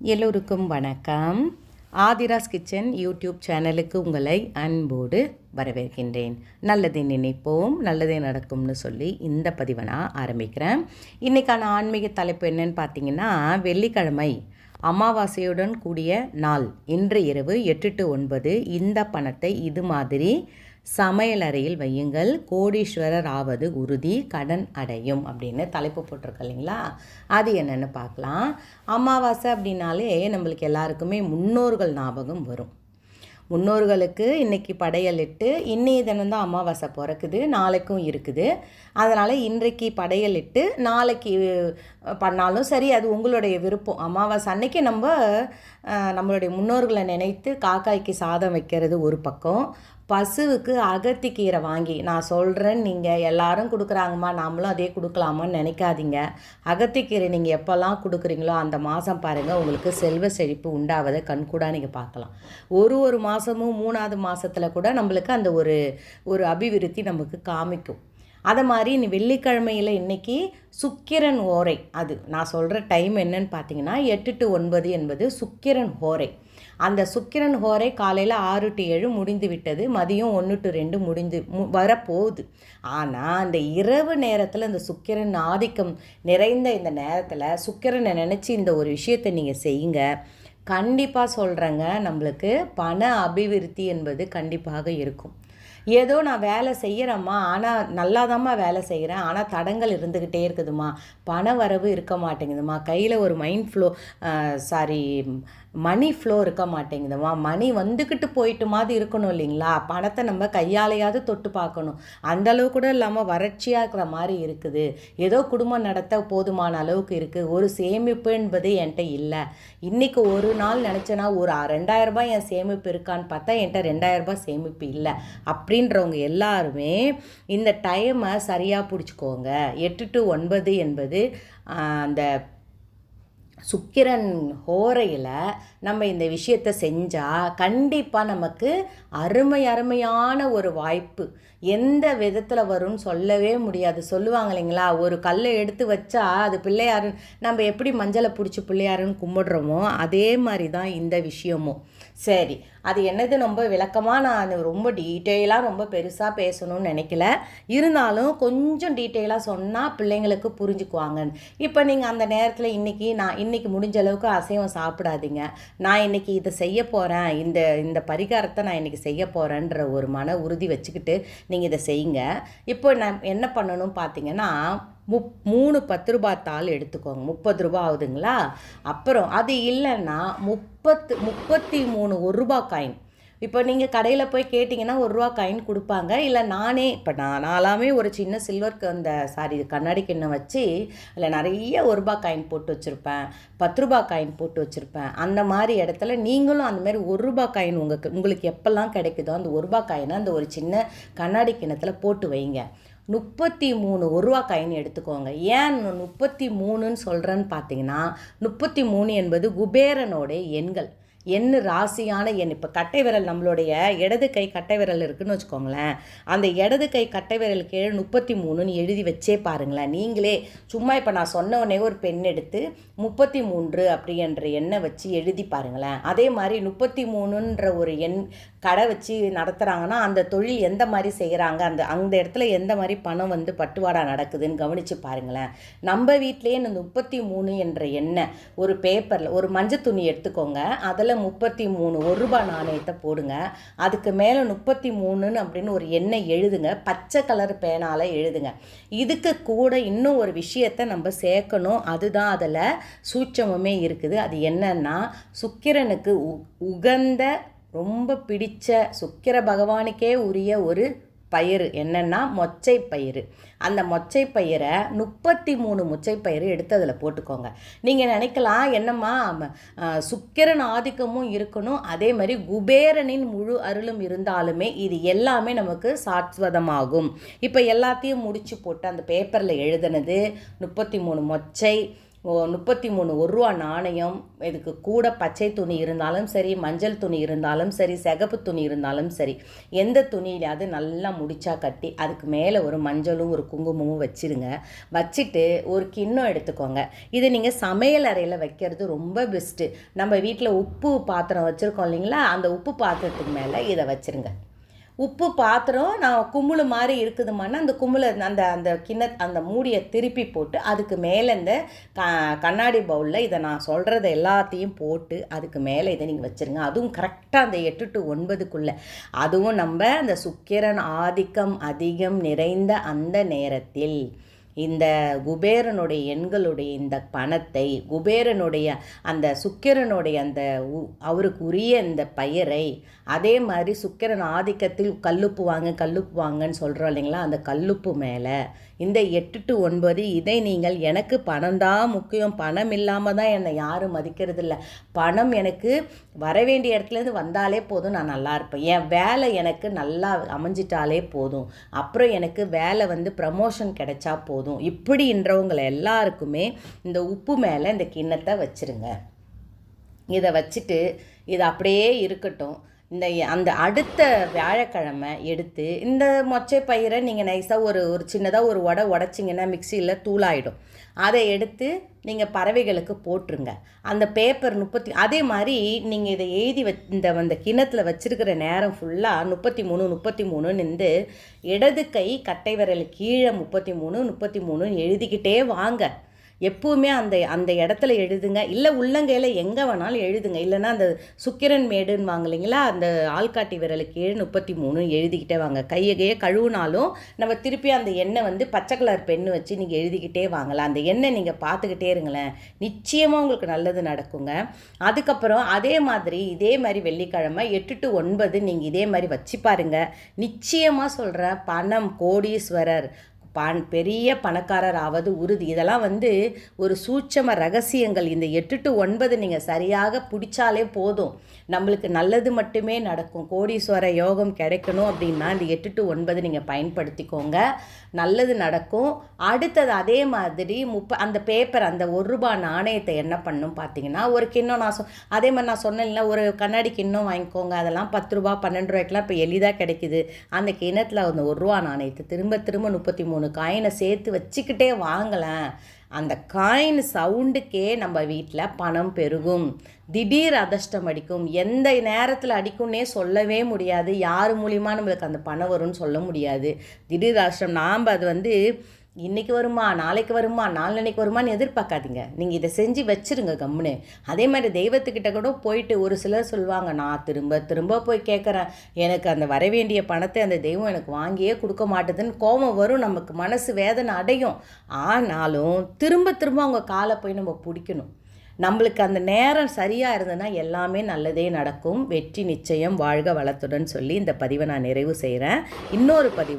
எல்லோருக்கும் வணக்கம். Aadhira's kitchen YouTube சேனலுக்கு உங்களை அன்போடு வரவேற்கின்றேன். நல்லதை நினைப்போம் நல்லதே நடக்கும்னு சொல்லி இந்த பதிவை நான் ஆரம்பிக்கிறேன். இன்றைக்கான ஆன்மீக தலைப்பு என்னன்னு பார்த்தீங்கன்னா வெள்ளிக்கிழமை அமாவாசையுடன் கூடிய நாள் இன்று இரவு எட்டு டு ஒன்பது இந்த பணத்தை இது மாதிரி சமையலறையில் வையுங்கள். கோடீஸ்வரர் ஆவது உறுதி கடன் அடையும் அப்படின்னு தலைப்பு போட்டிருக்கு இல்லைங்களா? அது என்னென்னு பார்க்கலாம். அமாவாசை அப்படின்னாலே நம்மளுக்கு எல்லாருக்குமே முன்னோர்கள் ஞாபகம் வரும். முன்னோர்களுக்கு இன்றைக்கி படையலிட்டு இன்னைய தினம்தான் அமாவாசை பிறக்குது நாளைக்கும் இருக்குது. அதனால் இன்றைக்கு படையலிட்டு நாளைக்கு பண்ணாலும் சரி அது உங்களுடைய விருப்பம். அமாவாசை அன்னைக்கு நம்ம நம்மளுடைய முன்னோர்களை நினைத்து காக்காய்க்கு சாதம் வைக்கிறது ஒரு பக்கம். பசுவுக்கு அகத்திக்கீரை வாங்கி நான் சொல்கிறேன் நீங்கள் எல்லாரும் கொடுக்குறாங்கம்மா நாமளும் அதே கொடுக்கலாமான்னு நினைக்காதீங்க. அகத்திக்கீரை நீங்கள் எப்போல்லாம் கொடுக்குறீங்களோ அந்த மாதம் பாருங்கள் உங்களுக்கு செல்வ செழிப்பு உண்டாவதை கண்கூடாக நீங்கள் பார்க்கலாம். ஒரு ஒரு மாதமும் மூணாவது மாதத்தில் கூட நம்மளுக்கு அந்த ஒரு ஒரு அபிவிருத்தி நமக்கு காமிக்கும். அதை மாதிரி நீ வெள்ளிக்கிழமையில் இன்றைக்கி சுக்கிரன் ஓரை. அது நான் சொல்கிற டைம் என்னன்னு பார்த்தீங்கன்னா எட்டு டு ஒன்பது என்பது சுக்கிரன் ஹோரை அந்த சுக்கிரன் ஹோரை காலையில் ஆறு டு ஏழு முடிந்து விட்டது. மதியம் ஒன்று டு ரெண்டு முடிந்து மு வரப்போகுது. ஆனால் அந்த இரவு நேரத்தில் அந்த சுக்கிரன் ஆதிக்கம் நிறைந்த இந்த நேரத்தில் சுக்கிரனை நினச்சி இந்த ஒரு விஷயத்தை நீங்கள் செய்யுங்க. கண்டிப்பாக சொல்கிறேங்க நம்மளுக்கு பண அபிவிருத்தி என்பது கண்டிப்பாக இருக்கும். ஏதோ நான் வேலை செய்கிறேம்மா ஆனால் நல்லாதாம்மா வேலை செய்கிறேன் ஆனால் தடங்கள் இருந்துக்கிட்டே இருக்குதுமா பண வரவு இருக்க மாட்டேங்குதுமா கையில் ஒரு mind flow sorry money flow இருக்க மாட்டேங்குதுமா மணி வந்துக்கிட்டு போயிட்டு மாதிரி இருக்கணும் இல்லைங்களா? பணத்தை நம்ம கையாலையாவது தொட்டு பார்க்கணும். அந்த அளவு கூட இல்லாமல் வறட்சியாக இருக்கிற மாதிரி இருக்குது. ஏதோ குடும்பம் நடத்த போதுமான அளவுக்கு இருக்குது ஒரு சேமிப்பு என்பது என்கிட்ட இல்லை. இன்றைக்கி ஒரு நாள் நினச்சேன்னா ஒரு ரெண்டாயிரம் என் சேமிப்பு இருக்கான்னு பார்த்தா என்கிட்ட ரெண்டாயிரம் ரூபாய் சேமிப்பு இல்லை. அப்படின்றவங்க எல்லாருமே இந்த டைமை சரியாக பிடிச்சிக்கோங்க. எட்டு டு ஒன்பது என்பது அந்த சுக்கிரன் ஹோரையில் நம்ம இந்த விஷயத்தை செஞ்சால் கண்டிப்பாக நமக்கு அருமை அருமையான ஒரு வாய்ப்பு. எந்த விதத்தில் வரும்னு சொல்லவே முடியாது. சொல்லுவாங்க இல்லைங்களா? ஒரு கல்லை எடுத்து வச்சா அது பிள்ளையாரு நம்ம எப்படி மஞ்சளை பிடிச்சி பிள்ளையாருன்னு கும்பிடுறோமோ அதே மாதிரி தான் இந்த விஷயமும். சரி அது என்னது? ரொம்ப விளக்கமாக நான் ரொம்ப டீட்டெயிலாக ரொம்ப பெருசாக பேசணும்னு நினைக்கல. இருந்தாலும் கொஞ்சம் டீட்டெயிலாக சொன்னால் பிள்ளைங்களுக்கு புரிஞ்சுக்குவாங்க இப்போ நீங்கள் அந்த நேரத்தில் இன்றைக்கி நான் இன்றைக்கி முடிஞ்ச அளவுக்கு அசைவம் சாப்பிடாதீங்க. நான் இன்றைக்கி இதை செய்ய போகிறேன் இந்த இந்த பரிகாரத்தை நான் இன்றைக்கி செய்ய போகிறேன்ற ஒரு மன உறுதி வச்சுக்கிட்டு நீங்கள் இதை செய்யுங்க. இப்போ நான் என்ன பண்ணணும் பார்த்தீங்கன்னா முப் மூணு பத்து ரூபாய் தாள் எடுத்துக்கோங்க. முப்பது ரூபா ஆகுதுங்களா? அப்புறம் அது இல்லைன்னா முப்பத்து முப்பத்தி மூணு ஒரு ரூபா காயின் இப்போ நீங்கள் கடையில் போய் கேட்டிங்கன்னா ஒரு ரூபா காயின் கொடுப்பாங்க. இல்லை நானே இப்போ நான் நாலாமே ஒரு சின்ன சில்வருக்கு அந்த சாரி கண்ணாடி கிண்ணம் வச்சு அதில் நிறைய ஒரு ரூபா காயின் போட்டு வச்சுருப்பேன். பத்து ரூபா காயின் போட்டு வச்சுருப்பேன். அந்த மாதிரி இடத்துல நீங்களும் அந்த மாதிரி ஒரு ரூபா காயின் உங்களுக்கு உங்களுக்கு எப்போல்லாம் கிடைக்குதோ அந்த ஒரு ரூபா காயினை அந்த ஒரு சின்ன கண்ணாடி கிண்ணத்தில் போட்டு வைங்க. முப்பத்தி மூணு ஒரு ரூபா காயின் எடுத்துக்கோங்க. ஏன் முப்பத்தி மூணுன்னு சொல்கிறேன்னு பார்த்தீங்கன்னா முப்பத்தி மூணு என்பது குபேரனோடைய எண்கள். என்ன ராசியான என் இப்போ கட்டை விரல் நம்மளுடைய இடது கை கட்டை விரல் இருக்குன்னு வச்சுக்கோங்களேன். அந்த இடது கை கட்டை விரல் கீழே முப்பத்தி மூணுன்னு எழுதி வச்சே பாருங்களேன். நீங்களே சும்மா இப்போ நான் சொன்ன உடனே ஒரு பெண் எடுத்து முப்பத்தி மூன்று அப்படின்ற எண்ணை வச்சு எழுதி பாருங்களேன். அதே மாதிரி முப்பத்தி மூணுன்ற ஒரு எண் கடை வச்சு நடத்துகிறாங்கன்னா அந்த தொழில் எந்த மாதிரி செய்கிறாங்க அந்த அந்த இடத்துல எந்த மாதிரி பணம் வந்து பட்டுவாடா நடக்குதுன்னு கவனித்து பாருங்களேன். நம்ம வீட்டிலேயே இந்த முப்பத்தி மூணு என்ற எண்ணெய் ஒரு பேப்பரில் ஒரு மஞ்சள் துணி எடுத்துக்கோங்க. அதில் முப்பத்தி மூணு ஒரு ரூபாய் நாணயத்தை போடுங்க. அதுக்கு மேலே முப்பத்தி மூணுன்னு அப்படின்னு ஒரு எண்ணெய் எழுதுங்க. பச்சை கலர் பேனால் எழுதுங்க. இதுக்கு கூட இன்னும் ஒரு விஷயத்தை நம்ம சேர்க்கணும். அதுதான் அதில் சூட்சமுமே இருக்குது. அது என்னன்னா சுக்கிரனுக்கு உ- உகந்த ரொம்ப பிடித்த சுக்கிர பகவானுக்கே உரிய ஒரு பயிர் என்னென்னா மொச்சை பயிறு. அந்த மொச்சை பயிரை முப்பத்தி மூணு மொச்சை பயிறு எடுத்து அதில் போட்டுக்கோங்க. நீங்கள் நினைக்கலாம் என்னம்மா சுக்கிரன் ஆதிக்கமும் இருக்கணும். அதே மாதிரி குபேரனின் முழு அருளும் இருந்தாலுமே இது எல்லாமே நமக்கு சாஸ்வதமாகும் இப்போ எல்லாத்தையும் முடிச்சு போட்டு அந்த பேப்பரில் எழுதுனது முப்பத்தி மூணு மொச்சை முப்பத்தி மூணு. ஒரு ரூபா நாணயம் இதுக்கு கூட பச்சை துணி இருந்தாலும் சரி மஞ்சள் துணி இருந்தாலும் சரி சிகப்பு துணி இருந்தாலும் சரி எந்த துணியிலாவது நல்லா முடிச்சா கட்டி அதுக்கு மேலே ஒரு மஞ்சளும் ஒரு குங்குமமும் வச்சுருங்க. வச்சுட்டு ஒரு கிண்ணம் எடுத்துக்கோங்க. இது நீங்கள் சமையல் அறையில் வைக்கிறது ரொம்ப பெஸ்ட்டு நம்ம வீட்டில் உப்பு பாத்திரம் வச்சுருக்கோம் இல்லைங்களா? அந்த உப்பு பாத்திரத்துக்கு மேலே இதை வச்சுருங்க. உப்பு பாத்திரம் நான் கும்முளு மாதிரி இருக்குதுமான்னா அந்த கும்பலை அந்த அந்த கிண்ண அந்த மூடியை திருப்பி போட்டு அதுக்கு மேலே இந்த க கண்ணாடி பவுலில் இதை நான் சொல்கிறத எல்லாத்தையும் போட்டு அதுக்கு மேலே இதை நீங்கள் வச்சுருங்க. அதுவும் கரெக்டாக அந்த எட்டு டு ஒன்பதுக்குள்ளே. அதுவும் நம்ம அந்த சுக்கிரன் ஆதிக்கம் அதிகம் நிறைந்த அந்த நேரத்தில். இந்த குபேரனுடைய எண்களுடைய இந்த பணத்தை குபேரனுடைய அந்த சுக்கிரனுடைய அந்த அவருக்கு உரிய இந்த பெயரை அதே மாதிரி சுக்கிரன் ஆதிக்கத்தில் கல்லுப்பு வாங்க கல்லுப்பு வாங்கன்னு சொல்கிறோம் இல்லைங்களா? அந்த கல்லுப்பு மேலே இந்த எட்டு டு ஒன்பது இதை நீங்கள் எனக்கு பணம் தான் முக்கியம். பணம் இல்லாமல் தான் என்னை யாரும் மதிக்கிறது இல்லை பணம் எனக்கு வர வேண்டிய இடத்துலேருந்து வந்தாலே போதும் நான் நல்லா இருப்பேன். என் வேலை எனக்கு நல்லா அமைஞ்சிட்டாலே போதும். அப்புறம் எனக்கு வேலை வந்து ப்ரமோஷன் கிடைச்சா போதும். இப்படின்றவங்களை எல்லாருக்குமே இந்த உப்பு மேலே இந்த கிண்ணத்தை வச்சுருங்க. இதை வச்சுட்டு இது அப்படியே இருக்கட்டும். இந்த அந்த அடுத்த வியாழக்கிழமை எடுத்து இந்த மொச்சை பயிரை நீங்கள் நைஸாக ஒரு ஒரு சின்னதாக ஒரு உடை உடச்சிங்கன்னா மிக்சியில் தூளாயிடும். அதை எடுத்து நீங்கள் பறவைகளுக்கு போட்டுருங்க. அந்த பேப்பர் முப்பத்தி அதே மாதிரி நீங்கள் இதை எழுதி வ இந்த அந்த கிணத்துல வச்சுருக்கிற நேரம் ஃபுல்லாக முப்பத்தி மூணு முப்பத்தி மூணுன்னு இருந்து இடது கை கட்டை விரல் கீழே முப்பத்தி மூணு முப்பத்தி மூணுன்னு எழுதிக்கிட்டே வாங்க. எப்பவுமே அந்த அந்த இடத்துல எழுதுங்க. இல்லை உள்ளங்கையில் எங்கே வேணாலும் எழுதுங்க. இல்லைன்னா அந்த சுக்கிரன் மேடுன்னு வாங்கலைங்களா அந்த ஆள்காட்டி விரலுக்கு ஏழு முப்பத்தி மூணு எழுதிக்கிட்டே வாங்க. கையகையே கழுவுனாலும் நம்ம திருப்பி அந்த எண்ணெய் வந்து பச்சை கலர் பெண்ணு வச்சு நீங்கள் எழுதிக்கிட்டே வாங்கலாம். அந்த எண்ணெய் நீங்கள் பார்த்துக்கிட்டே இருங்களேன். நிச்சயமாக உங்களுக்கு நல்லது நடக்குங்க. அதுக்கப்புறம் அதே மாதிரி இதே மாதிரி வெள்ளிக்கிழமை எட்டு டு ஒன்பது நீங்கள் இதே மாதிரி வச்சு பாருங்கள் நிச்சயமாக சொல்கிறேன் பணம் கோடீஸ்வரர். பண் பெரிய பணக்காரர் ஆவது உறுதி. இதெல்லாம் வந்து ஒரு சூட்சம ரகசியங்கள். இந்த எட்டு டு ஒன்பது நீங்கள் சரியாக பிடிச்சாலே போதும். நம்மளுக்கு நல்லது மட்டுமே நடக்கும். கோடீஸ்வர யோகம் கிடைக்கணும் அப்படின்னா இந்த எட்டு டு ஒன்பது நீங்கள் பயன்படுத்திக்கோங்க. நல்லது நடக்கும். அடுத்தது அதே மாதிரி முப்ப அந்த பேப்பர் அந்த ஒரு ரூபா நாணயத்தை என்ன பண்ணும் பார்த்தீங்கன்னா ஒரு கிண்ணம் நான் சொ அதே மாதிரி நான் சொன்னேன்ல ஒரு கண்ணாடி கிண்ணம் வாங்கிக்கோங்க. அதெல்லாம் பத்து ரூபா பன்னெண்டு ரூபாய்க்கெலாம் இப்போ எளிதாக கிடைக்குது. அந்த கிண்ணத்தில் அந்த ஒரு ரூபா நாணயத்தை திரும்ப திரும்ப முப்பத்தி மூணு காயினை சேர்த்து வச்சுக்கிட்டே வாங்கலாம். அந்த காயின் சவுண்டுக்கே நம்ம வீட்டில் பணம் பெருகும். திடீர் அதிர்ஷ்டம் அடிக்கும். எந்த நேரத்தில் அடிக்கும்னே சொல்லவே முடியாது. யார் மூலியமாக நம்மளுக்கு அந்த பணம் வரும்னு சொல்ல முடியாது. திடீர் அதிர்ஷ்டம். நாம் அது வந்து இன்றைக்கி வருமா நாளைக்கு வருமா நாளன்னைக்கு வருமானு எதிர்பார்க்காதீங்க. நீங்கள் இதை செஞ்சு வச்சுருங்க கம்முன்னு. அதே மாதிரி தெய்வத்துக்கிட்ட கூட போயிட்டு ஒரு சிலர் சொல்லுவாங்க நான் திரும்ப திரும்ப போய் கேட்குறேன். எனக்கு அந்த வர வேண்டிய பணத்தை அந்த தெய்வம் எனக்கு வாங்கியே கொடுக்க மாட்டேதுன்னு கோபம் வரும். நமக்கு மனசு வேதனை அடையும். ஆனாலும் திரும்ப திரும்ப அவங்க காலை போய் நம்ம பிடிக்கணும். நம்மளுக்கு அந்த நேரம் சரியாக இருந்ததுன்னா எல்லாமே நல்லதே நடக்கும். வெற்றி நிச்சயம் வாழ்க வளத்துடன் சொல்லி இந்த பதிவை நான் நிறைவு செய்கிறேன் இன்னொரு பதிவு